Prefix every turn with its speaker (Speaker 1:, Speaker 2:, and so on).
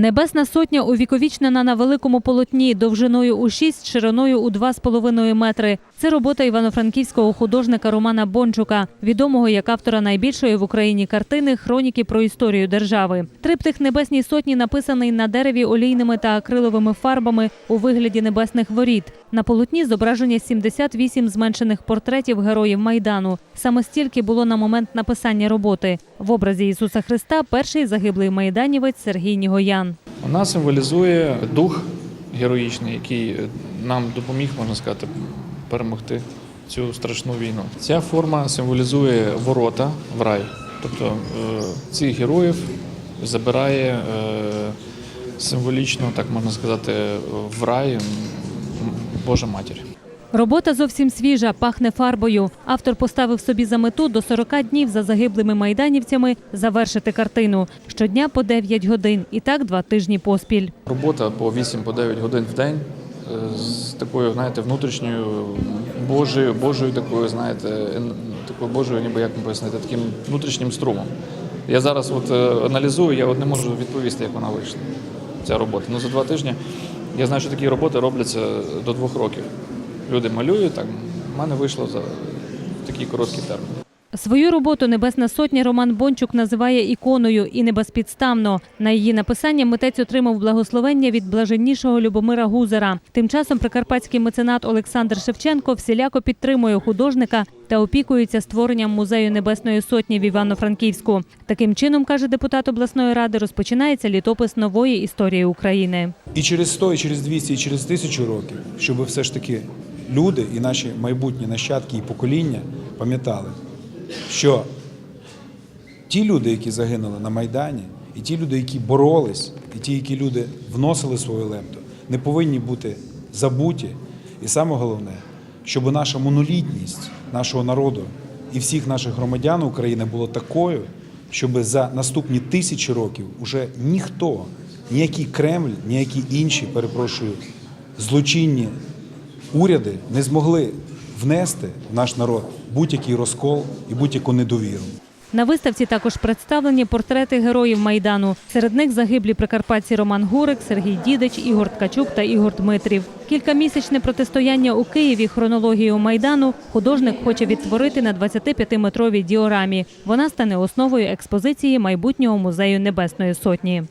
Speaker 1: Небесна сотня увіковічнена на великому полотні довжиною у 6, шириною у 2,5 метри. Це робота івано-франківського художника Романа Бончука, відомого як автора найбільшої в Україні картини Хроніки про історію держави. Триптих Небесній сотні написаний на дереві олійними та акриловими фарбами у вигляді небесних воріт. На полотні зображення 78 зменшених портретів героїв Майдану. Саме стільки було на момент написання роботи. В образі Ісуса Христа перший загиблий майданівець Сергій Нігоян.
Speaker 2: Вона символізує дух героїчний, який нам допоміг, можна сказати, перемогти цю страшну війну. Ця форма символізує ворота в рай. Тобто е, цих героїв забирає е, символічно, так можна сказати, в рай Божа матір.
Speaker 1: Робота зовсім свіжа, пахне фарбою. Автор поставив собі за мету до 40 днів за загиблими майданівцями завершити картину. Щодня по 9 годин. І так два тижні поспіль.
Speaker 2: Робота по 8 по 9 годин в день е, з такою, знаєте, внутрішньою Божою, Божою такою, знаєте, такою Божою, ніби як пояснити, таким внутрішнім струмом. Я зараз от е, аналізую, я от не можу відповісти, як вона вийшла, ця робота. Ну за два тижні я знаю, що такі роботи робляться до двох років. Люди малюють, так, в мене вийшло за такий короткий термін.
Speaker 1: Свою роботу Небесна сотня Роман Бончук називає іконою і не безпідставно. На її написання митець отримав благословення від блаженнішого Любомира Гузера. Тим часом прикарпатський меценат Олександр Шевченко всіляко підтримує художника та опікується створенням музею Небесної сотні в Івано-Франківську. Таким чином, каже депутат обласної ради, розпочинається літопис нової історії України.
Speaker 3: І через 100, і через 200, і через 1000 років, щоб все ж таки люди і наші майбутні нащадки і покоління пам'ятали, що ті люди, які загинули на Майдані, і ті люди, які боролись, і ті, які люди вносили свою лепту, не повинні бути забуті. І саме головне, щоб наша монолітність нашого народу і всіх наших громадян України була такою, щоб за наступні тисячі років уже ніхто, ніякий Кремль, ніякі інші, перепрошую, злочинні уряди не змогли внести в наш народ будь-який розкол і будь-яку недовіру.
Speaker 1: На виставці також представлені портрети героїв Майдану. Серед них загиблі прикарпатці Роман Гурик, Сергій Дідич, Ігор Ткачук та Ігор Дмитрів. Кількамісячне протистояння у Києві хронологію Майдану художник хоче відтворити на 25-метровій діорамі. Вона стане основою експозиції майбутнього музею Небесної Сотні.